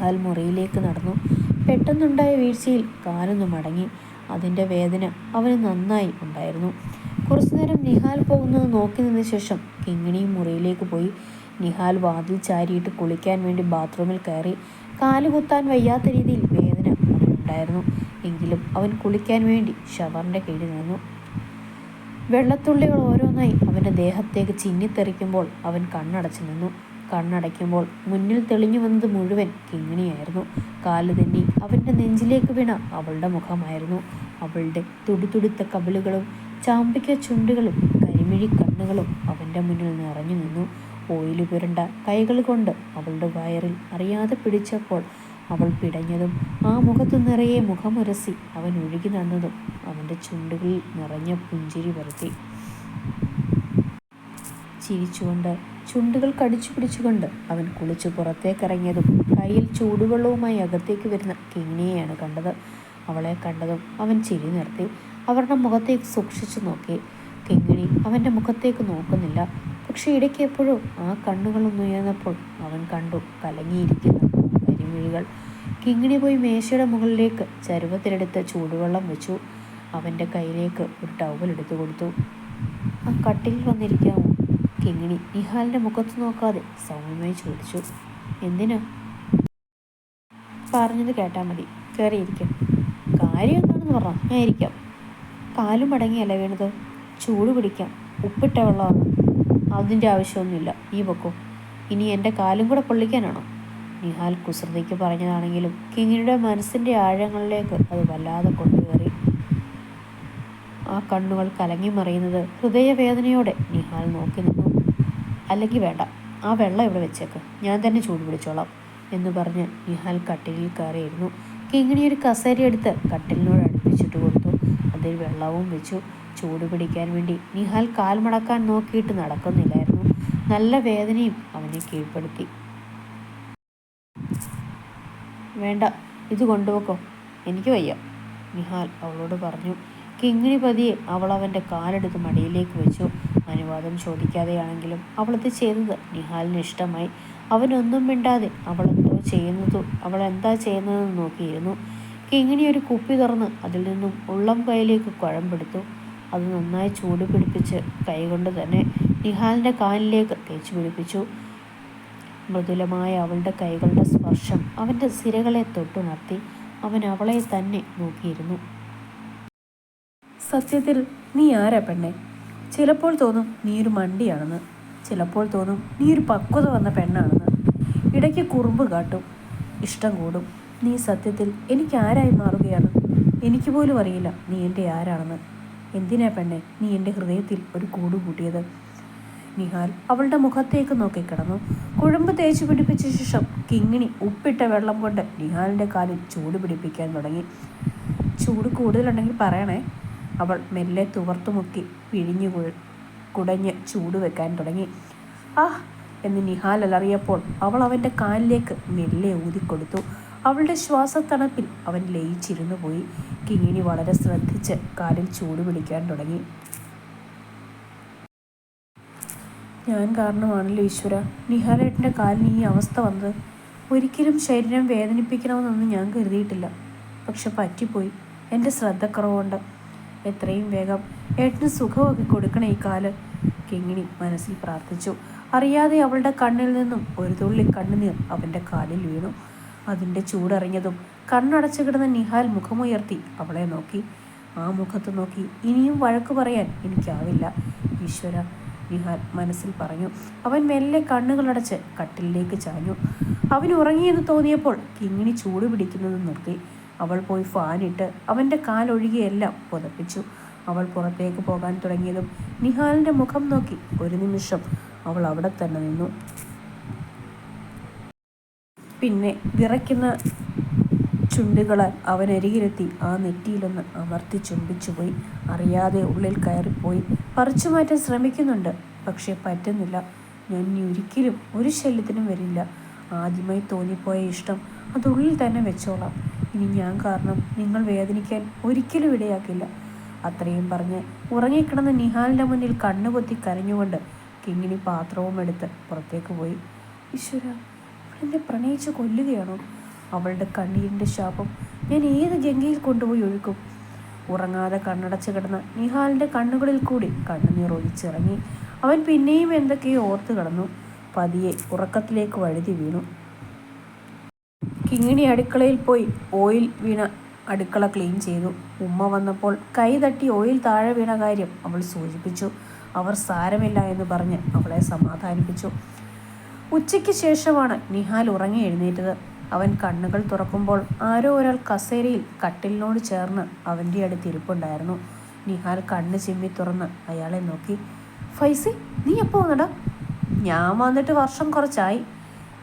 നിഹാൽ മുറിയിലേക്ക് നടന്നു. പെട്ടെന്നുണ്ടായ വീഴ്ചയിൽ കാലൊന്ന് മടങ്ങി. അതിന്റെ വേദന അവന് നന്നായി ഉണ്ടായിരുന്നു. കുറച്ചു നേരം നിഹാൽ പോകുന്നത് നോക്കി നിന്ന ശേഷം കിങ്ങിണിയും മുറിയിലേക്ക് പോയി. നിഹാൽ വാതിൽ ചാരിയിട്ട് കുളിക്കാൻ വേണ്ടി ബാത്റൂമിൽ കയറി. കാലുകുത്താൻ വയ്യാത്ത രീതിയിൽ വേദന അവനുണ്ടായിരുന്നു. എങ്കിലും അവൻ കുളിക്കാൻ വേണ്ടി ഷവറിന്റെ കീഴിൽ നിന്നു. വെള്ളത്തുള്ളികൾ ഓരോന്നായി അവന്റെ ദേഹത്തേക്ക് ചിന്നിത്തെറിക്കുമ്പോൾ അവൻ കണ്ണടച്ചു നിന്നു. കണ്ണടയ്ക്കുമ്പോൾ മുന്നിൽ തെളിഞ്ഞു വന്നത് മുഴുവൻ കിങ്ങിണിയായിരുന്നു. കാൽ തന്നെ അവന്റെ നെഞ്ചിലേക്ക് വീണ അവളുടെ മുഖമായിരുന്നു. അവളുടെ തുടുത്തുടുത്ത കവിളുകളും ചാമ്പിക്ക ചുണ്ടുകളും കരിമിഴി കണ്ണുകളും അവന്റെ മുന്നിൽ നിറഞ്ഞു നിന്നു. ഓയിൽ പുരണ്ട കൈകൾ കൊണ്ട് അവളുടെ വയറിൽ അറിയാതെ പിടിച്ചപ്പോൾ അവൾ പിടഞ്ഞതും ആ മുഖത്തു നിറയെ മുഖമുരസി അവൻ ഒഴുകി നടന്നതും അവന്റെ ചുണ്ടുകളിൽ നിറഞ്ഞ പുഞ്ചിരി പരത്തി. ചിരിച്ചുകൊണ്ട് ചുണ്ടുകൾ കടിച്ചു പിടിച്ചുകൊണ്ട് അവൻ കുളിച്ചു പുറത്തേക്കിറങ്ങിയതും കയ്യിൽ ചൂടുവെള്ളവുമായി അകത്തേക്ക് വരുന്ന കിങ്ങിനെയാണ് കണ്ടത്. അവളെ കണ്ടതും അവൻ ചിരി നിർത്തി. അവരുടെ മുഖത്തേക്ക് സൂക്ഷിച്ചു നോക്കി. കിങ്ങിണി അവന്റെ മുഖത്തേക്ക് നോക്കുന്നില്ല. പക്ഷേ ഇടയ്ക്ക് എപ്പോഴും ആ കണ്ണുകളൊന്ന് ഉയർന്നപ്പോൾ അവൻ കണ്ടു കലങ്ങിയിരിക്കുന്ന കരിമിഴികൾ. കിങ്ങിണി പോയി മേശയുടെ മുകളിലേക്ക് ചരുവത്തിലെടുത്ത് ചൂടുവെള്ളം വെച്ചു. അവന്റെ കയ്യിലേക്ക് ഒരു ടവൽ എടുത്തു കൊടുത്തു. ആ കട്ടിൽ വന്നിരിക്കാമോ കിങ്ങിണി നിഹാലിന്റെ മുഖത്ത് നോക്കാതെ സൗമ്യമായി ചോദിച്ചു എന്തിനാ? പറഞ്ഞത് കേട്ടാൽ മതി. കയറിയിരിക്കാം കാര്യം എന്താണെന്ന് പറഞ്ഞാൽ ഞാൻ ഇരിക്കാം. കാലും മടങ്ങിയല്ല വീണത്? ചൂട് പിടിക്കാം. ഉപ്പിട്ട വെള്ളമാണ്. അതിന്റെ ആവശ്യമൊന്നുമില്ല. ഈ പൊക്കോ. ഇനി എന്റെ കാലും കൂടെ പൊള്ളിക്കാനാണോ? നിഹാൽ കുസൃതിക്ക് പറഞ്ഞതാണെങ്കിലും കിങ്ങിണിയുടെ മനസ്സിന്റെ ആഴങ്ങളിലേക്ക് അത് വല്ലാതെ കൊണ്ടുകയറി. ആ കണ്ണുകൾ കലങ്ങി മറിയുന്നത് ഹൃദയവേദനയോടെ നിഹാൽ നോക്കി നിന്നു. അല്ലെങ്കിൽ വേണ്ട. ആ വെള്ളം ഇവിടെ വെച്ചേക്ക്. ഞാൻ തന്നെ ചൂട് പിടിച്ചോളാം എന്ന് പറഞ്ഞ് നിഹാൽ കട്ടിലിൽ കയറിയിരുന്നു. കിങ്ങിണി ഒരു കസേര എടുത്ത് കട്ടിലിനോട് അടുപ്പിച്ചിട്ട് കൊടുത്തു. അതിൽ വെള്ളവും വെച്ചു. ചൂട് പിടിക്കാൻ വേണ്ടി നിഹാൽ കാൽ മടക്കാൻ നോക്കിയിട്ട് നടക്കുന്നില്ലായിരുന്നു. നല്ല വേദനയും അവനെ കീഴ്പ്പെടുത്തി. വേണ്ട ഇത് കൊണ്ടുപോക്കോ എനിക്ക് വയ്യ. നിഹാൽ അവളോട് പറഞ്ഞു. കിങ്ങിണി പതിയെ അവൾ അവന്റെ കാലെടുത്ത് മടിയിലേക്ക് വെച്ചു. അനുവാദം ചോദിക്കാതെയാണെങ്കിലും അവളത് ചെയ്തത് നിഹാലിന് ഇഷ്ടമായി. അവനൊന്നും മിണ്ടാതെ അവൾ എന്തോ ചെയ്യുന്നതും അവൾ എന്താ ചെയ്യുന്നതെന്ന് നോക്കിയിരുന്നു. കിങ്ങിണി ഒരു കുപ്പി തുറന്ന് അതിൽ നിന്നും ഉള്ളം കൈയിലേക്ക് കുഴമ്പെടുത്തു അത് നന്നായി ചൂട് പിടിപ്പിച്ച് കൈകൊണ്ട് തന്നെ നിഹാലിന്റെ കാലിലേക്ക് തേച്ചു പിടിപ്പിച്ചു. മൃദുലമായ അവളുടെ കൈകളുടെ സ്പർശം അവന്റെ സിരകളെ തൊട്ടുണർത്തി അവൻ അവളെ തന്നെ നോക്കിയിരുന്നു. സത്യത്തിൽ നീ ആരാ പെണ്ണെ? ചിലപ്പോൾ തോന്നും നീ ഒരു മണ്ടിയാണെന്ന്. ചിലപ്പോൾ തോന്നും നീ ഒരു പക്വത വന്ന പെണ്ണാണെന്ന്. ഇടയ്ക്ക് കുറുമ്പ് കാട്ടും. ഇഷ്ടം കൂടും. നീ സത്യത്തിൽ എനിക്ക് ആരായി മാറുകയാണ്? എനിക്ക് പോലും അറിയില്ല നീ എന്റെ ആരാണെന്ന്. എന്തിനാ പെണ്ണെ നീ എന്റെ ഹൃദയത്തിൽ ഒരു കൂട് കൂട്ടിയത്? നിഹാൽ അവളുടെ മുഖത്തേക്ക് നോക്കിക്കിടന്നു കുഴമ്പ് തേച്ച് പിടിപ്പിച്ച ശേഷം കിങ്ങിണി ഉപ്പിട്ട വെള്ളം കൊണ്ട് നിഹാലിന്റെ കാലിൽ ചൂട് പിടിപ്പിക്കാൻ തുടങ്ങി. ചൂട് കൂടുതലുണ്ടെങ്കിൽ പറയണേ. അവൾ മെല്ലെ തുവർത്തുമുക്കി പിഴിഞ്ഞു കുടഞ്ഞ് ചൂട് വെക്കാൻ തുടങ്ങി. ആഹ് എന്ന് നിഹാൽ അലറിയപ്പോൾ അവൾ അവന്റെ കാലിലേക്ക് മെല്ലെ ഊതിക്കൊടുത്തു. അവളുടെ ശ്വാസത്തണപ്പിൽ അവൻ ലയിച്ചിരുന്നു പോയി. കിങ്ങിണി വളരെ ശ്രദ്ധിച്ച് കാലിൽ ചൂട് പിടിക്കാൻ തുടങ്ങി. ഞാൻ കാരണമാണല്ലോ ഈശ്വര. നിഹാലേട്ടന്റെ കാലിന് ഈ അവസ്ഥ വന്നത്. ഒരിക്കലും ശരീരം വേദനിപ്പിക്കണമെന്നൊന്നും ഞാൻ കരുതിയിട്ടില്ല. പക്ഷെ പറ്റിപ്പോയി. എന്റെ ശ്രദ്ധക്കുറവുകൊണ്ട് എത്രയും വേഗം ഏട്ടന് സുഖമൊക്കെ കൊടുക്കണേ ഈ കാൽ. കിങ്ങിണി മനസ്സിൽ പ്രാർത്ഥിച്ചു. അറിയാതെ അവളുടെ കണ്ണിൽ നിന്നും ഒരു തുള്ളി കണ്ണുനീർ അവന്റെ കാലിൽ വീണു. അതിന്റെ ചൂടറിഞ്ഞതും കണ്ണടച്ചു കിടന്ന നിഹാൽ മുഖമുയർത്തി അവളെ നോക്കി. ആ മുഖത്ത് നോക്കി ഇനിയും വഴക്ക് പറയാൻ എനിക്കാവില്ല. ഈശ്വര നിഹാൽ മനസ്സിൽ പറഞ്ഞു. അവൻ മെല്ലെ കണ്ണുകളടച്ച് കട്ടിലിലേക്ക് ചാഞ്ഞു. അവൻ ഉറങ്ങിയെന്ന് തോന്നിയപ്പോൾ കിങ്ങിണി ചൂട് പിടിക്കുന്നത് നിർത്തി. അവൾ പോയി ഫാനിട്ട് അവന്റെ കാലൊഴികെയെല്ലാം പുതപ്പിച്ചു. അവൾ പുറത്തേക്ക് പോകാൻ തുടങ്ങിയതും നിഹാലിന്റെ മുഖം നോക്കി ഒരു നിമിഷം അവൾ അവിടെ തന്നെ നിന്നു. പിന്നെ വിറയ്ക്കുന്ന ചുണ്ടുകളാൽ അവനരികിലെത്തി ആ നെറ്റിയിലൊന്ന് അമർത്തി ചുംബിച്ചുപോയി അറിയാതെ ഉള്ളിൽ കയറിപ്പോയി. പറിച്ചു മാറ്റാൻ ശ്രമിക്കുന്നുണ്ട് പക്ഷേ പറ്റുന്നില്ല. ഞാൻ ഇനി ഒരിക്കലും ഒരു ശല്യത്തിനും വരില്ല. ആദ്യമായി തോന്നിപ്പോയ ഇഷ്ടം അതുള്ളിൽ തന്നെ വെച്ചോളാം. ഇനി ഞാൻ കാരണം നിങ്ങൾ വേദനിക്കാൻ ഒരിക്കലും ഇടയാക്കില്ല. അത്രയും പറഞ്ഞ് ഉറങ്ങിക്കിടന്ന നിഹാലിന്റെ മുന്നിൽ കണ്ണുപൊത്തി കരഞ്ഞുകൊണ്ട് കിങ്ങിനി പാത്രവും എടുത്ത് പുറത്തേക്ക് പോയി. ഈശ്വര എന്നെ പ്രണയിച്ച് കൊല്ലുകയാണോ? അവളുടെ കണ്ണീരിന്റെ ശാപം ഞാൻ ഏത് ഗംഗയിൽ കൊണ്ടുപോയി ഒഴുക്കും? ഉറങ്ങാതെ കണ്ണടച്ച് കിടന്ന നിഹാലിന്റെ കണ്ണുകളിൽ കൂടി കണ്ണുനീർ ഒഴിച്ചിറങ്ങി അവൻ പിന്നെയും എന്തൊക്കെയോ ഓർത്ത് കിടന്നു. പതിയെ ഉറക്കത്തിലേക്ക് വഴുതി വീണു. കിങ്ങിണി അടുക്കളയിൽ പോയി ഓയിൽ വീണ അടുക്കള ക്ലീൻ ചെയ്തു. ഉമ്മ വന്നപ്പോൾ കൈ തട്ടി ഓയിൽ താഴെ വീണ കാര്യം അവൾ സൂചിപ്പിച്ചു. അവർ സാരമില്ല എന്ന് പറഞ്ഞ് അവളെ സമാധാനിപ്പിച്ചു. ഉച്ചയ്ക്ക് ശേഷമാണ് നിഹാൽ ഉറങ്ങി എഴുന്നേറ്റത്. അവൻ കണ്ണുകൾ തുറക്കുമ്പോൾ ആരോ ഒരാൾ കസേരയിൽ കട്ടിലിനോട് ചേർന്ന് അവന്റെ അടുത്ത് ഇരിപ്പുണ്ടായിരുന്നു. നിഹാൽ കണ്ണ് ചിമ്മി തുറന്ന് അയാളെ നോക്കി. ഫൈസി നീ എപ്പോൾ വന്നടാ? ഞാൻ വന്നിട്ട് വർഷം കുറച്ചായി.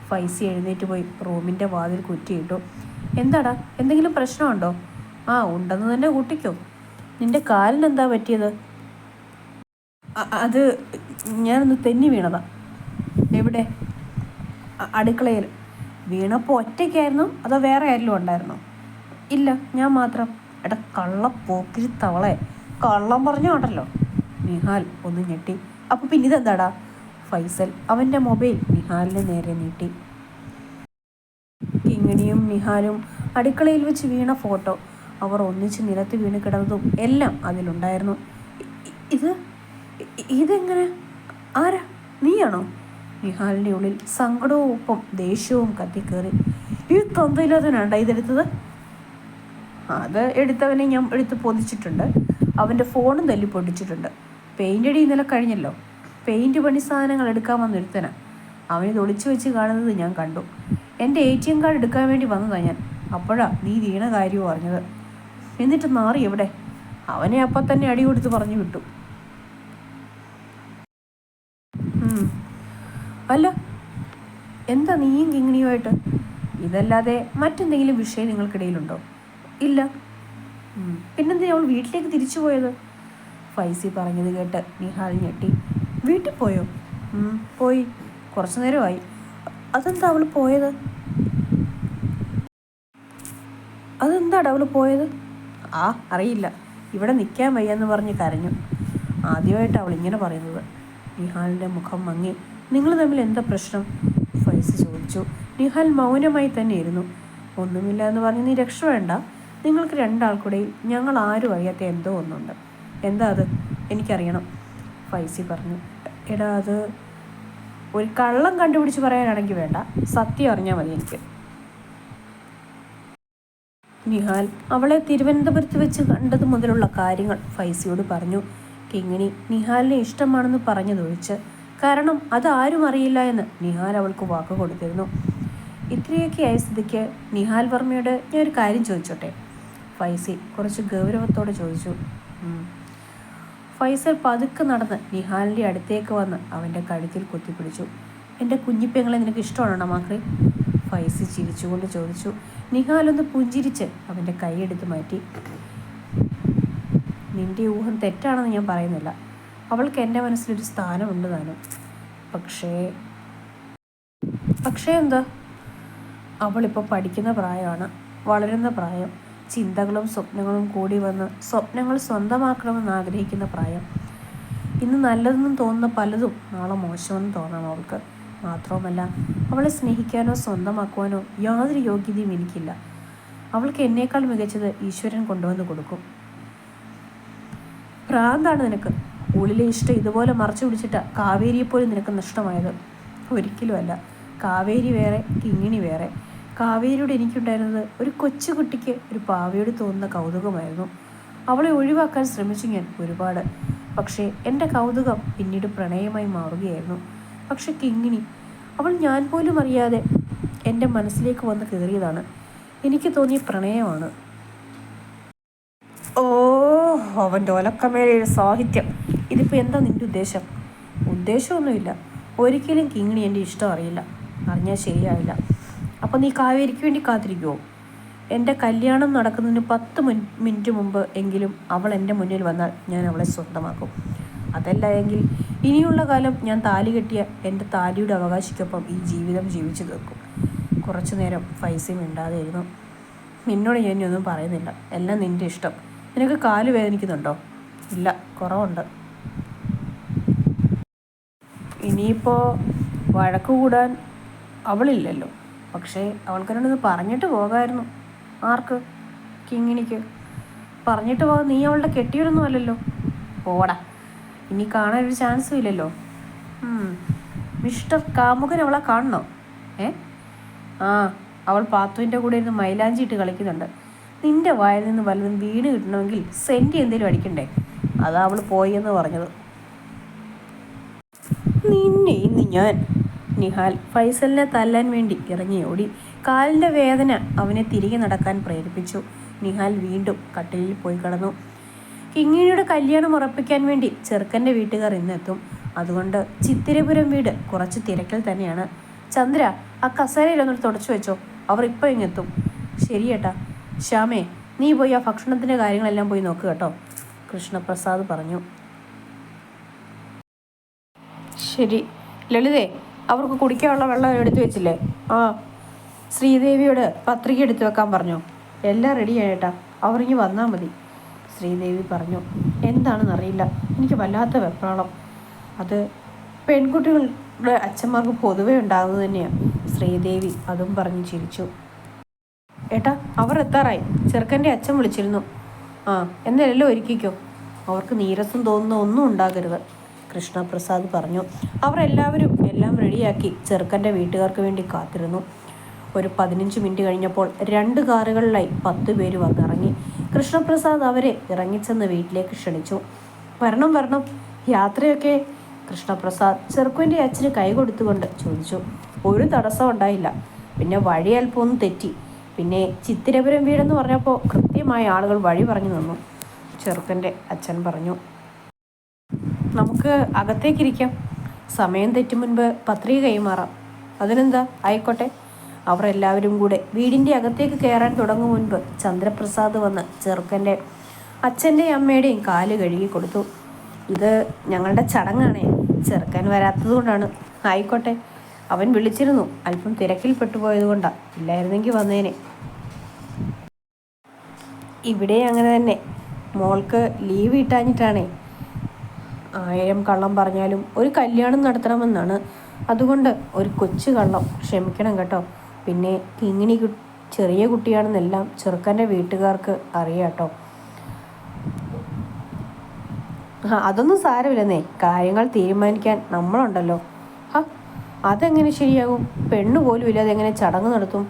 ഫൈസി എഴുന്നേറ്റ് പോയി റൂമിന്റെ വാതിൽ കുറ്റിയിട്ടു. എന്താടാ എന്തെങ്കിലും പ്രശ്നമുണ്ടോ? ആ ഉണ്ടെന്ന് തന്നെ കൂട്ടിക്കോ. നിന്റെ കാലിന് എന്താ പറ്റിയത് അത് ഞാനൊന്ന് തെന്നി വീണതാ. എവിടെ? അടുക്കളയിൽ. വീണപ്പോൾ ഒറ്റയ്ക്കായിരുന്നു അതോ വേറെ ആരെങ്കിലും ഉണ്ടായിരുന്നോ? ഇല്ല ഞാൻ മാത്രം. എടാ കള്ള പോക്കിരി തവളെ കള്ളം പറഞ്ഞോണ്ടല്ലോ നിഹാൽ ഒന്ന് ഞെട്ടി. അപ്പോൾ പിന്നെ ഇതെന്താടാ? ഫൈസൽ അവന്റെ മൊബൈൽ നിഹാലിന് നേരെ നീട്ടി. കിങ്ങിണിയും നിഹാലും അടുക്കളയിൽ വെച്ച് വീണ ഫോട്ടോ അവർ ഒന്നിച്ച് നിലത്ത് വീണ് കിടന്നതും എല്ലാം അതിലുണ്ടായിരുന്നു. ഇത് ഇതെങ്ങനെ? ആരാ? നീയാണോ? നിഹാലിന്റെ ഉള്ളിൽ സങ്കടവും ഒപ്പം ദേഷ്യവും കത്തിക്കേറി. ഈ തൊന്തയില്ലാത്തവനാണ്ട ഇതെടുത്തത്? അത് എടുത്തവനെ ഞാൻ എടുത്ത് പൊതിച്ചിട്ടുണ്ട്. അവന്റെ ഫോണും തല്ലി പൊട്ടിച്ചിട്ടുണ്ട്. പെയിന്റ് അടി ഇന്നലെ കഴിഞ്ഞല്ലോ. പെയിന്റ് പണി സാധനങ്ങൾ എടുക്കാൻ വന്നൊരുത്തനാ അവനിത് ഒളിച്ചു വെച്ച് കാണുന്നത് ഞാൻ കണ്ടു. എന്റെ എ ടി എം കാർഡ് എടുക്കാൻ വേണ്ടി വന്നതാണ് ഞാൻ. അപ്പോഴാ നീ വീണ കാര്യവും അറിഞ്ഞത്. എന്നിട്ട് മാറി എവിടെ? അവനെ അപ്പം തന്നെ അടി കൊടുത്ത് പറഞ്ഞു വിട്ടു. അല്ല എന്താ നീയും കിങ്ങിണിയുമായിട്ട് ഇതല്ലാതെ മറ്റെന്തെങ്കിലും വിഷയം നിങ്ങൾക്കിടയിലുണ്ടോ? ഇല്ല. പിന്നെന്താ പിന്നെന്തിനാ അവൾ വീട്ടിലേക്ക് തിരിച്ചു പോയത്? ഫൈസി പറഞ്ഞത് കേട്ട് നിഹാൽ ഞെട്ടി. വീട്ടിൽ പോയോ? പോയി. കുറച്ചു നേരമായി. അതെന്താ അവൾ പോയത്? അതെന്താടാ അവൾ പോയത്? ആ അറിയില്ല. ഇവിടെ നിൽക്കാൻ വയ്യെന്ന് പറഞ്ഞ് കരഞ്ഞു. ആദ്യമായിട്ട് അവൾ ഇങ്ങനെ പറയുന്നത്. നിഹാലിന്റെ മുഖം മങ്ങി. നിങ്ങൾ തമ്മിൽ എന്താ പ്രശ്നം? ഫൈസ് ചോദിച്ചു. നിഹാൽ മൗനമായി തന്നെ ഇരുന്നു ഒന്നുമില്ല എന്ന് പറഞ്ഞ് നീ രക്ഷ വേണ്ട. നിങ്ങൾക്ക് രണ്ടാൾക്കൂടെയും ഞങ്ങൾ ആരും അറിയാത്ത എന്തോ ഒന്നുണ്ട്. എന്താ അത്? എനിക്കറിയണം. ഫൈസി പറഞ്ഞു. എടാ അത് ഒരു കള്ളം കണ്ടുപിടിച്ച് പറയാനാണെങ്കിൽ വേണ്ട. സത്യം അറിഞ്ഞാൽ മതി എനിക്ക്. നിഹാൽ അവളെ തിരുവനന്തപുരത്ത് വെച്ച് കണ്ടത് മുതലുള്ള കാര്യങ്ങൾ ഫൈസിയോട് പറഞ്ഞു. കിങ്ങിണി നിഹാലിനെ ഇഷ്ടമാണെന്ന് പറഞ്ഞതൊഴിച്ച്. കാരണം അത് ആരും അറിയില്ല എന്ന് നിഹാൽ അവൾക്ക് വാക്ക് കൊടുത്തിരുന്നു. ഇത്രയൊക്കെ ആയ സ്ഥിതിക്ക് നിഹാൽ വർമ്മയോട് ഞാൻ ഒരു കാര്യം ചോദിച്ചോട്ടെ? ഫൈസി കുറച്ച് ഗൗരവത്തോടെ ചോദിച്ചു. ഫൈസൽ പതുക്കെ നടന്ന് നിഹാലിന്റെ അടുത്തേക്ക് വന്ന് അവന്റെ കഴുത്തിൽ കുത്തിപ്പിടിച്ചു. എന്റെ കുഞ്ഞിപ്പെങ്ങളെ നിനക്ക് ഇഷ്ടമാണോ മാക്രി? ഫൈസി ചിരിച്ചുകൊണ്ട് ചോദിച്ചു. നിഹാലൊന്ന് പുഞ്ചിരിച്ച് അവന്റെ കൈയെടുത്ത് മാറ്റി. നിന്റെ ഊഹം തെറ്റാണെന്ന് ഞാൻ പറയുന്നില്ല. അവൾക്ക് എന്റെ മനസ്സിലൊരു സ്ഥാനമുണ്ട് താനും പക്ഷേ പക്ഷേ എന്താ? അവളിപ്പോൾ പഠിക്കുന്ന പ്രായമാണ്. വളരുന്ന പ്രായം. ചിന്തകളും സ്വപ്നങ്ങളും കൂടി വന്ന് സ്വപ്നങ്ങൾ സ്വന്തമാക്കണമെന്ന് ആഗ്രഹിക്കുന്ന പ്രായം. ഇന്ന് നല്ലതെന്നും തോന്നുന്ന പലതും നാളെ മോശമെന്ന് തോന്നാം അവൾക്ക്. മാത്രവുമല്ല അവളെ സ്നേഹിക്കാനോ സ്വന്തമാക്കുവാനോ യാതൊരു യോഗ്യതയും എനിക്കില്ല. അവൾക്ക് എന്നേക്കാൾ മികച്ചത് ഈശ്വരൻ കൊണ്ടുവന്ന് കൊടുക്കും. ഭ്രാന്താണ് നിനക്ക്. ഉള്ളിലെ ഇഷ്ടം ഇതുപോലെ മറച്ചു പിടിച്ചിട്ട് കാവേരിയെപ്പോലും നിനക്ക് നഷ്ടമായത്. ഒരിക്കലുമല്ല. കാവേരി വേറെ കിങ്ങിണി വേറെ. കാവേരിയോട് എനിക്കുണ്ടായിരുന്നത് ഒരു കൊച്ചുകുട്ടിക്ക് ഒരു പാവയോട് തോന്നുന്ന കൗതുകമായിരുന്നു. അവളെ ഒഴിവാക്കാൻ ശ്രമിച്ചു ഞാൻ ഒരുപാട്. പക്ഷേ എന്റെ കൗതുകം പിന്നീട് പ്രണയമായി മാറുകയായിരുന്നു. പക്ഷെ കിങ്ങിണി അവൾ ഞാൻ പോലും അറിയാതെ എന്റെ മനസ്സിലേക്ക് വന്ന് കയറിയതാണ്. എനിക്ക് തോന്നിയ പ്രണയമാണ്. ഓ അവന്റെ ഒലക്കമേലൊരു സാഹിത്യം. ഇതിപ്പോൾ എന്താ നിന്റെ ഉദ്ദേശം? ഉദ്ദേശമൊന്നുമില്ല. ഒരിക്കലും കിങ്ങിണി എന്റെ ഇഷ്ടം അറിയില്ല. അറിഞ്ഞാൽ ശരിയാവില്ല. അപ്പോൾ നീ കാവേരിക്ക് വേണ്ടി കാത്തിരിക്കുമോ എന്റെ കല്യാണം നടക്കുന്നതിന് പത്ത് മിനിറ്റ് മുമ്പ് എങ്കിലും അവൾ എന്റെ മുന്നിൽ വന്നാൽ ഞാൻ അവളെ സ്വന്തമാക്കും. അതല്ല എങ്കിൽ ഇനിയുള്ള കാലം ഞാൻ താലി കെട്ടിയ എന്റെ താലിയുടെ അവകാശിക്കൊപ്പം ഈ ജീവിതം ജീവിച്ചു തീർക്കും. കുറച്ചു നേരം പൈസ മിണ്ടാതെയിരുന്നു. നിന്നോട് ഞാൻ ഒന്നും പറയുന്നില്ല. എല്ലാം നിന്റെ ഇഷ്ടം. നിനക്ക് കാൽ വേദനിക്കുന്നുണ്ടോ? ഇല്ല കുറവുണ്ട്. ഇനിയിപ്പോൾ വഴക്ക് കൂടാൻ അവളില്ലല്ലോ. പക്ഷേ അവൾക്കെന്നോടൊന്ന് പറഞ്ഞിട്ട് പോകായിരുന്നു. ആർക്ക്? കിങ്ങിണിക്ക്. പറഞ്ഞിട്ട് പോകാൻ നീ അവളുടെ കെട്ടിയവരൊന്നും അല്ലല്ലോ. പോടാ ഇനി കാണാൻ ഒരു ചാൻസും ഇല്ലല്ലോ. മിസ്റ്റർ കാമുകൻ അവളെ കാണണോ? ഏ? ആ അവൾ പാത്തുവിന്റെ കൂടെ ഇരുന്ന് മൈലാഞ്ചി ഇട്ട് കളിക്കുന്നുണ്ട്. നിന്റെ വായിൽ നിന്ന് വല്ലതും വീണ് കിട്ടണമെങ്കിൽ സെന്റ് എന്തേലും അടിക്കണ്ടേ? അതാ അവൾ പോയി എന്ന് പറഞ്ഞത്. നിന്നെ ഇന്ന് ഞാൻ നിഹാൽ ഫൈസലിനെ തല്ലാൻ വേണ്ടി ഇറങ്ങിയോടി കാലിന്റെ വേദന അവനെ തിരികെ നടക്കാൻ പ്രേരിപ്പിച്ചു. നിഹാൽ വീണ്ടും കട്ടിലിൽ പോയി കിടന്നു. കിങ്ങിണിയുടെ കല്യാണം ഉറപ്പിക്കാൻ വേണ്ടി ചെറുക്കന്റെ വീട്ടുകാർ ഇന്നെത്തും. അതുകൊണ്ട് ചിത്തിരപുരം വീട് കുറച്ച് തിരക്കിൽ തന്നെയാണ്. ചന്ദ്ര ആ കസേരയിലൊന്ന് തുടച്ചു വെച്ചോ. അവർ ഇപ്പോൾ ഇങ്ങെത്തും. ശരി ഏട്ടാ. ശ്യാമേ നീ പോയി ആ ഭക്ഷണത്തിന്റെ കാര്യങ്ങളെല്ലാം പോയി നോക്ക് കേട്ടോ. കൃഷ്ണപ്രസാദ് പറഞ്ഞു. ശരി. ലളിതേ അവർക്ക് കുടിക്കാനുള്ള വെള്ളം എടുത്തു വെച്ചില്ലേ? ആ ശ്രീദേവിയോട് പത്രിക എടുത്തു വെക്കാൻ പറഞ്ഞു. എല്ലാം റെഡി ആയിട്ടാ ഇനി വന്നാൽ മതി. ശ്രീദേവി പറഞ്ഞു എന്താണെന്നറിയില്ല എനിക്ക് വല്ലാത്ത വെപ്രാളം. അത് പെൺകുട്ടികളുടെ അച്ഛന്മാർക്ക് പൊതുവേ ഉണ്ടാകുന്നത് തന്നെയാണ് ശ്രീദേവി അതും പറഞ്ഞ് ചിരിച്ചു. ഏട്ടാ അവർ എത്താറായി. ചെറുക്കന്റെ അച്ഛൻ വിളിച്ചിരുന്നു. ആ എന്നാലല്ലോ ഒരുക്കിക്കോ. അവർക്ക് നീരസം തോന്നുന്ന ഒന്നും ഉണ്ടാകരുത്. കൃഷ്ണപ്രസാദ് പറഞ്ഞു. അവർ എല്ലാവരും എല്ലാം റെഡിയാക്കി ചെറുക്കന്റെ വീട്ടുകാർക്ക് വേണ്ടി കാത്തിരുന്നു. ഒരു പതിനഞ്ച് മിനിറ്റ് കഴിഞ്ഞപ്പോൾ രണ്ട് കാറുകളിലായി പത്ത് പേര് വന്നിറങ്ങി. കൃഷ്ണപ്രസാദ് അവരെ ഇറങ്ങിച്ചെന്ന് വീട്ടിലേക്ക് ക്ഷണിച്ചു. വരണം വരണം. യാത്രയൊക്കെ. കൃഷ്ണപ്രസാദ് ചെറുക്കന്റെ അച്ഛന് കൈ കൊടുത്തുകൊണ്ട് ചോദിച്ചു. ഒരു തടസ്സം ഉണ്ടായില്ല. പിന്നെ വഴി അല്പം തെറ്റി. പിന്നെ ചിത്തിരപുരം വീടെന്ന് പറഞ്ഞപ്പോൾ കൃത്യമായ ആളുകൾ വഴി പറഞ്ഞു നിന്നു. ചെറുക്കന്റെ അച്ഛൻ പറഞ്ഞു. നമുക്ക് അകത്തേക്കിരിക്കാം സമയം തെറ്റും മുൻപ് പത്രിക കൈമാറാം. അതിനെന്താ? ആയിക്കോട്ടെ. അവർ എല്ലാവരും കൂടെ വീടിന്റെ അകത്തേക്ക് കയറാൻ തുടങ്ങും മുൻപ് ചന്ദ്രപ്രസാദ് വന്ന് ചെറുക്കന്റെ അച്ഛന്റെയും അമ്മയുടെയും കാൽ കഴുകി കൊടുത്തു. ഇത് ഞങ്ങളുടെ ചടങ്ങാണ്. ചെറുക്കൻ വരാത്തതുകൊണ്ടാണ് ആയിക്കോട്ടെ. അവൻ വിളിച്ചിരുന്നു. അല്പം തിരക്കിൽ പെട്ടുപോയത് കൊണ്ടാണ് ഇല്ലായിരുന്നെങ്കിൽ വന്നേനെ. ഇവിടെ അങ്ങനെ തന്നെ. മോൾക്ക് ലീവ് കിട്ടാഞ്ഞിട്ടാണേ. ആയിരം കള്ളം പറഞ്ഞാലും ഒരു കല്യാണം നടത്തണമെന്നാണ്. അതുകൊണ്ട് ഒരു കൊച്ചു കള്ളം ക്ഷമിക്കണം കേട്ടോ. പിന്നെ കിങ്ങിണി ചെറിയ കുട്ടിയാണെന്നെല്ലാം ചെറുക്കന്റെ വീട്ടുകാർക്ക് അറിയാം കേട്ടോ. അതൊന്നും സാരമില്ലെന്നേ. കാര്യങ്ങൾ തീരുമാനിക്കാൻ നമ്മളുണ്ടല്ലോ. ഹാ അതെങ്ങനെ ശരിയാകും? പെണ്ണു പോലും ഇല്ലാതെ എങ്ങനെ ചടങ്ങ് നടത്തും?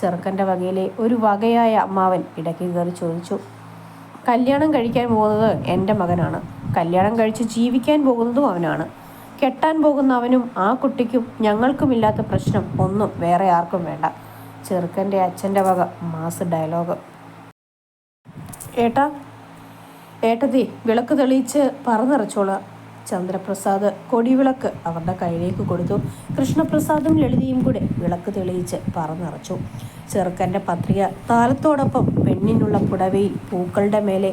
ചെറുക്കന്റെ വകയിലെ ഒരു വകയായ അമ്മാവൻ ഇടയ്ക്ക് കയറി ചോദിച്ചു. കല്യാണം കഴിക്കാൻ പോകുന്നത് എന്റെ മകനാണ്. കല്യാണം കഴിച്ച് ജീവിക്കാൻ പോകുന്നതും അവനാണ്. കെട്ടാൻ പോകുന്ന അവനും ആ കുട്ടിക്കും ഞങ്ങൾക്കുമില്ലാത്ത പ്രശ്നം ഒന്നും വേറെ ആർക്കും വേണ്ട. ചെറുക്കന്റെ അച്ഛന്റെ വക മാസ് ഡയലോഗ്. ഏട്ടാ ഏട്ടതി വിളക്ക് തെളിയിച്ച് പറന്നിറച്ചോളാം. ചന്ദ്രപ്രസാദ് കൊടിവിളക്ക് അവരുടെ കയ്യിലേക്ക് കൊടുത്തു. കൃഷ്ണപ്രസാദും ലളിതയും കൂടെ വിളക്ക് തെളിയിച്ച് പറന്നിറച്ചു. ചെറുക്കന്റെ പത്രിക താലത്തോടൊപ്പം പെണ്ണിനുള്ള പുടവയിൽ പൂക്കളുടെ മേലെ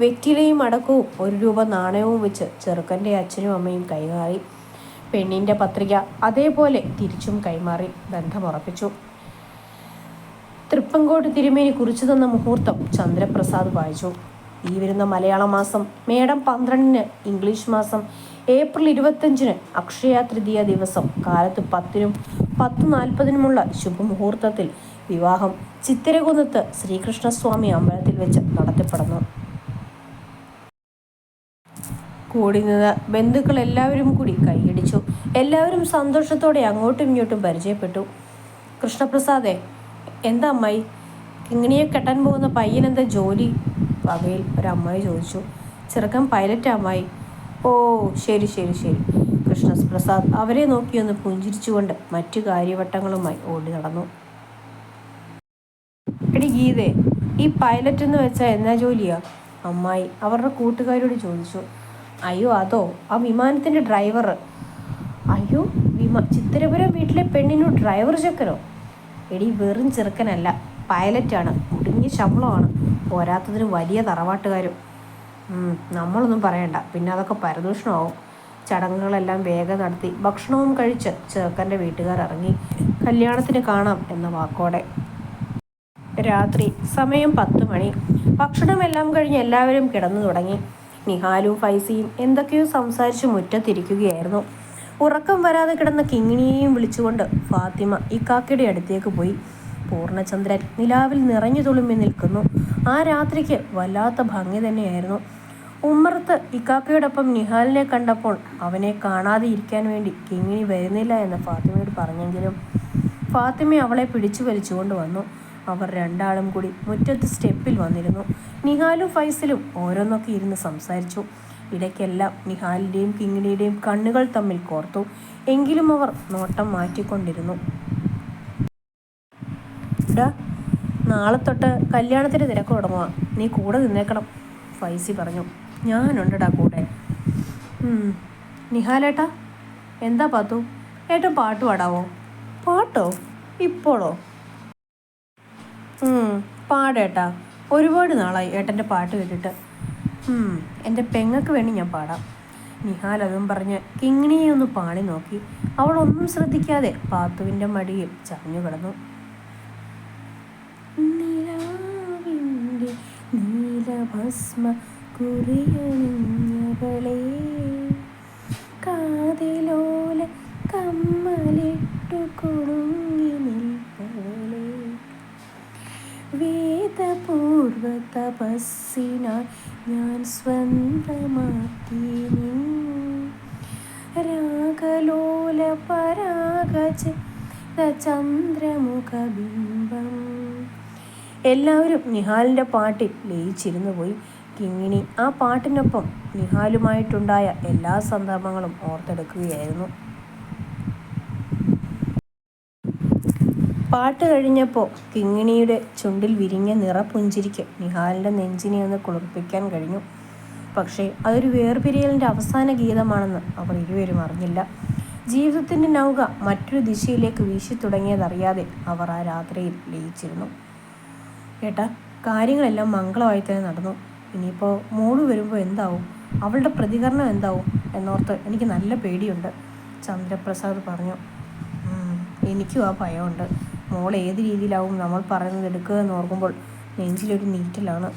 വെറ്റിലയും അടക്കവും ഒരു രൂപ നാണയവും വെച്ച് ചെറുക്കന്റെ അച്ഛനും അമ്മയും കൈമാറി. പെണ്ണിന്റെ പത്രിക അതേപോലെ തിരിച്ചും കൈമാറി ബന്ധമുറപ്പിച്ചു തൃപ്പങ്കോട്ട് തിരുമേനി കുറിച്ചു തന്ന മുഹൂർത്തം ചന്ദ്രപ്രസാദ് വായിച്ചു. ഈ വരുന്ന മലയാള മാസം മേടം പന്ത്രണ്ടിന് ഇംഗ്ലീഷ് മാസം ഏപ്രിൽ ഇരുപത്തഞ്ചിന് അക്ഷയ തൃതീയ ദിവസം കാലത്ത് പത്തിനും പത്ത് നാൽപ്പതിനുമുള്ള ശുഭമുഹൂർത്തത്തിൽ വിവാഹം ചിത്തിരകുന്നത്ത് ശ്രീകൃഷ്ണസ്വാമി അമ്പലത്തിൽ വെച്ച് നടത്തപ്പെടുന്നു. കൂടി നിന്ന് ബന്ധുക്കൾ എല്ലാവരും കൂടി കൈയടിച്ചു. എല്ലാവരും സന്തോഷത്തോടെ അങ്ങോട്ടും ഇങ്ങോട്ടും പരിചയപ്പെട്ടു. കൃഷ്ണപ്രസാദെ എന്താ അമ്മായി? കിങ്ങിണിയെ കെട്ടാൻ പോകുന്ന പയ്യൻ എന്താ ജോലി? വകയിൽ ഒരമ്മായി ചോദിച്ചു. ചെറുക്കൻ പൈലറ്റ് അമ്മായി. ഓ ശരി ശരി ശരി. കൃഷ്ണപ്രസാദ് അവരെ നോക്കിയൊന്ന് പുഞ്ചിരിച്ചുകൊണ്ട് മറ്റു കാര്യവട്ടങ്ങളുമായി ഓടി നടന്നു. ഗീതേ ഈ പൈലറ്റ് എന്ന് വെച്ചാൽ എന്നാ ജോലിയാ? അമ്മായി അവരുടെ കൂട്ടുകാരോട് ചോദിച്ചു. അയ്യോ അതോ ആ വിമാനത്തിന്റെ ഡ്രൈവർ അയ്യോ വിമാ ചിത്തിരപുരം വീട്ടിലെ പെണ്ണിനു ഡ്രൈവർ ചെക്കനോ? എടി വെറും ചെറുക്കനല്ല പൈലറ്റാണ് മുടിഞ്ഞ ശമ്പളമാണ് പോരാത്തതിന് വലിയ തറവാട്ടുകാരും. നമ്മളൊന്നും പറയണ്ട പിന്നെ അതൊക്കെ പരദൂഷണമാവും. ചടങ്ങുകളെല്ലാം വേഗം നടത്തി ഭക്ഷണവും കഴിച്ച് ചെറുക്കന്റെ വീട്ടുകാർ ഇറങ്ങി കല്യാണത്തിന് കാണാം എന്ന വാക്കോടെ രാത്രി സമയം പത്ത് മണി. ഭക്ഷണമെല്ലാം കഴിഞ്ഞ് എല്ലാവരും കിടന്നു തുടങ്ങി. നിഹാലും ഫൈസിയും എന്തൊക്കെയോ സംസാരിച്ച് മുറ്റത്തിരിക്കുകയായിരുന്നു. ഉറക്കം വരാതെ കിടന്ന കിങ്ങിണിയെയും വിളിച്ചുകൊണ്ട് ഫാത്തിമ ഇക്കാക്കയുടെ അടുത്തേക്ക് പോയി. പൂർണചന്ദ്രൻ നിലാവിൽ നിറഞ്ഞു തുളുമ്പി നിൽക്കുന്നു. ആ രാത്രിക്ക് വല്ലാത്ത ഭംഗി തന്നെയായിരുന്നു. ഉമ്മർത്ത് ഇക്കാക്കയോടൊപ്പം നിഹാലിനെ കണ്ടപ്പോൾ അവനെ കാണാതെ ഇരിക്കാൻ വേണ്ടി കിങ്ങിണി വരുന്നില്ല എന്ന് ഫാത്തിമയോട് പറഞ്ഞെങ്കിലും ഫാത്തിമ അവളെ പിടിച്ചു വലിച്ചുകൊണ്ട് വന്നു. അവർ രണ്ടാളും കൂടി മുറ്റത്ത് സ്റ്റെപ്പിൽ വന്നിരുന്നു. നിഹാലും ഫൈസലും ഓരോന്നൊക്കെ ഇരുന്ന് സംസാരിച്ചു. ഇടയ്ക്കെല്ലാം നിഹാലിന്റെയും കിങ്ങിണിയുടെയും കണ്ണുകൾ തമ്മിൽ കോർത്തു. എങ്കിലും അവർ നോട്ടം മാറ്റിക്കൊണ്ടിരുന്നു. നാളെ തൊട്ട് കല്യാണത്തിന് തിരക്ക് തുടങ്ങുക നീ കൂടെ നിന്നേക്കണം ഫൈസി പറഞ്ഞു. ഞാനുണ്ടടാ കൂടെ. നിഹാലേട്ടാ എന്താ പാത്തു? ഏട്ടൻ പാട്ട് പാടാവോ? പാട്ടോ? ഇപ്പോഴോ പാടേട്ടാ. ഒരുപാട് നാളായി ഏട്ടന്റെ പാട്ട് കേട്ടിട്ട്. എന്റെ പെങ്ങൾക്ക് വേണ്ടി ഞാൻ പാടാം. നിഹാൽ അതും പറഞ്ഞ് കിങ്ങിണിയെ ഒന്ന് പാടി നോക്കി. അവൾ ഒന്നും ശ്രദ്ധിക്കാതെ പാത്തുവിന്റെ മടിയിൽ ചാഞ്ഞു കിടന്നു. നിലാവിന്റെ കാതിലോല കമ്മലിട്ടു കുടുങ്ങി നിൽപ്പവളെ. വേദപൂർവ തപസ്സിനാൽ ഞാൻ സ്വന്തമാക്കി രാഗലോല പരാഗജ ചന്ദ്രമുഖബിംബം എല്ലാവരും നിഹാലിന്റെ പാട്ടിൽ ലയിച്ചിരുന്നു പോയി. കിങ്ങിണി ആ പാട്ടിനൊപ്പം നിഹാലുമായിട്ടുണ്ടായ എല്ലാ സന്ദർഭങ്ങളും ഓർത്തെടുക്കുകയായിരുന്നു. പാട്ട് കഴിഞ്ഞപ്പോൾ കിങ്ങിണിയുടെ ചുണ്ടിൽ വിരിഞ്ഞ നിറപുഞ്ചിരിക്ക് നിഹാലിന്റെ നെഞ്ചിനെ ഒന്ന് കുളിർപ്പിക്കാൻ കഴിഞ്ഞു. പക്ഷേ അതൊരു വേർപിരിയലിന്റെ അവസാന ഗീതമാണെന്ന് അവർ ഇരുവരും അറിഞ്ഞില്ല. ജീവിതത്തിന്റെ നൗക മറ്റൊരു ദിശയിലേക്ക് വീശി തുടങ്ങിയതറിയാതെ അവർ ആ രാത്രിയിൽ ലയിച്ചിരുന്നു. കേട്ടാ കാര്യങ്ങളെല്ലാം മംഗളമായി തന്നെ നടന്നു. ഇനിയിപ്പോൾ മോൾ വരുമ്പോൾ എന്താവും? അവളുടെ പ്രതികരണം എന്താവും? എന്നോർത്ത് എനിക്ക് നല്ല പേടിയുണ്ട്. ചന്ദ്രപ്രസാദ് പറഞ്ഞു എനിക്കും ആ ഭയമുണ്ട്. മോൾ ഏത് രീതിയിലാവും നമ്മൾ പറയുന്നത് എടുക്കുക എന്ന് ഓർക്കുമ്പോൾ നെഞ്ചിലൊരു നീറ്റലാണ്.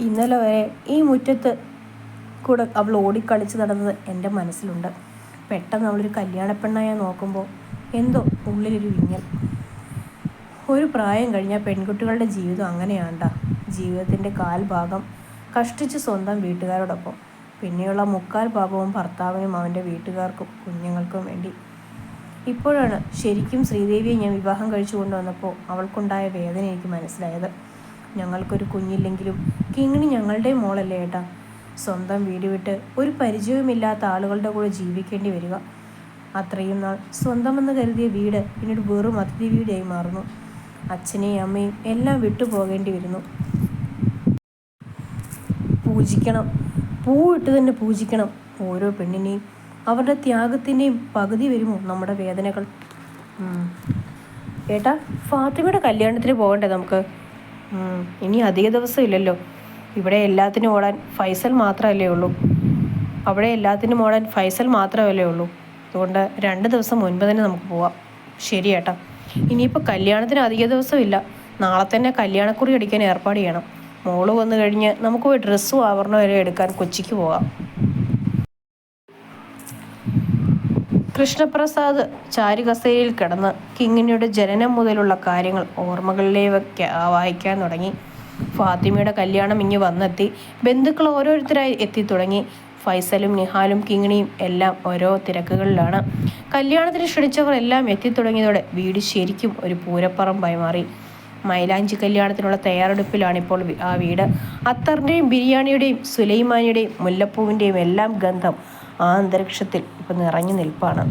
ഇന്നലെ വരെ ഈ മുറ്റത്ത് കൂടെ അവൾ ഓടിക്കളിച്ച് നടന്നത് എന്റെ മനസ്സിലുണ്ട്. പെട്ടെന്ന് അവളൊരു കല്യാണപ്പെണ്ണായി നോക്കുമ്പോൾ എന്തോ ഉള്ളിലൊരു വിങ്ങൽ. ഒരു പ്രായം കഴിഞ്ഞാൽ പെൺകുട്ടികളുടെ ജീവിതം അങ്ങനെയാണ്ടാ. ജീവിതത്തിന്റെ കാൽഭാഗം കഷ്ടിച്ച് സ്വന്തം വീട്ടുകാരോടൊപ്പം. പിന്നെയുള്ള മുക്കാൽ ഭാഗവും ഭർത്താവിനും അവന്റെ വീട്ടുകാർക്കും കുഞ്ഞുങ്ങൾക്കും വേണ്ടി. ഇപ്പോഴാണ് ശരിക്കും ശ്രീദേവിയെ ഞാൻ വിവാഹം കഴിച്ചു കൊണ്ടുവന്നപ്പോൾ അവൾക്കുണ്ടായ വേദന എനിക്ക് മനസ്സിലായത്. ഞങ്ങൾക്കൊരു കുഞ്ഞില്ലെങ്കിലും കിങ്ങിണി ഞങ്ങളുടെ മോളല്ലേ ഏട്ടാ. സ്വന്തം വീട് വിട്ട് ഒരു പരിചയവുമില്ലാത്ത ആളുകളുടെ കൂടെ ജീവിക്കേണ്ടി വരിക. അത്രയും നാൾ സ്വന്തമെന്ന് കരുതിയ വീട് പിന്നീട് വെറും അതിഥി വീടായി മാറുന്നു. അച്ഛനെയും അമ്മയും എല്ലാം വിട്ടുപോകേണ്ടി വരുന്നു. പൂജിക്കണം. പൂവിട്ട് തന്നെ പൂജിക്കണം. ഓരോ പെണ്ണിനെയും അവരുടെ ത്യാഗത്തിന്റെയും പകുതി വരുമോ നമ്മുടെ വേദനകൾ. ഏട്ടാ ഫാത്തിമയുടെ കല്യാണത്തിന് പോകണ്ടേ നമുക്ക്. ഇനി അധിക ദിവസം ഇല്ലല്ലോ. ഇവിടെ എല്ലാത്തിനും ഓടാൻ ഫൈസൽ മാത്രമല്ലേ ഉള്ളൂ. അവിടെ എല്ലാത്തിനും ഓടാൻ ഫൈസൽ മാത്രമല്ലേ ഉള്ളൂ. അതുകൊണ്ട് രണ്ട് ദിവസം മുൻപ് തന്നെ നമുക്ക് പോവാം. ശരി ഏട്ടാ. ഇനിയിപ്പോൾ കല്യാണത്തിന് അധിക ദിവസമില്ല നാളെ തന്നെ കല്യാണക്കുറി അടിക്കാൻ ഏർപ്പാട് ചെയ്യണം. മോൾ വന്നു കഴിഞ്ഞ് നമുക്ക് പോയി ഡ്രസ്സും ആവരണവും വരെ എടുക്കാൻ കൊച്ചിക്ക് പോകാം കൃഷ്ണപ്രസാദ് ചാരുകസേരയിൽ കിടന്ന് കിങ്ങിനിയുടെ ജനനം മുതലുള്ള കാര്യങ്ങൾ ഓർമ്മകളിലേക്ക് വായിക്കാൻ തുടങ്ങി. ഫാത്തിമയുടെ കല്യാണം ഇങ്ങ് വന്നെത്തി. ബന്ധുക്കൾ ഓരോരുത്തരായി എത്തി തുടങ്ങി. ഫൈസലും നിഹാലും കിങ്ങിണിയും എല്ലാം ഓരോ തിരക്കുകളിലാണ്. കല്യാണത്തിന് ക്ഷണിച്ചവർ എല്ലാം എത്തിത്തുടങ്ങിയതോടെ വീട് ശരിക്കും ഒരു പൂരപ്പറമ്പായി മാറി. മൈലാഞ്ചി കല്യാണത്തിനുള്ള തയ്യാറെടുപ്പിലാണ് ഇപ്പോൾ ആ വീട്. അത്തറിന്റെയും ബിരിയാണിയുടെയും സുലൈമാനിയുടെയും മുല്ലപ്പൂവിന്റെയും എല്ലാം ഗന്ധം ആ അന്തരീക്ഷത്തിൽ ഇപ്പം നിറഞ്ഞു നിൽപ്പാണ്.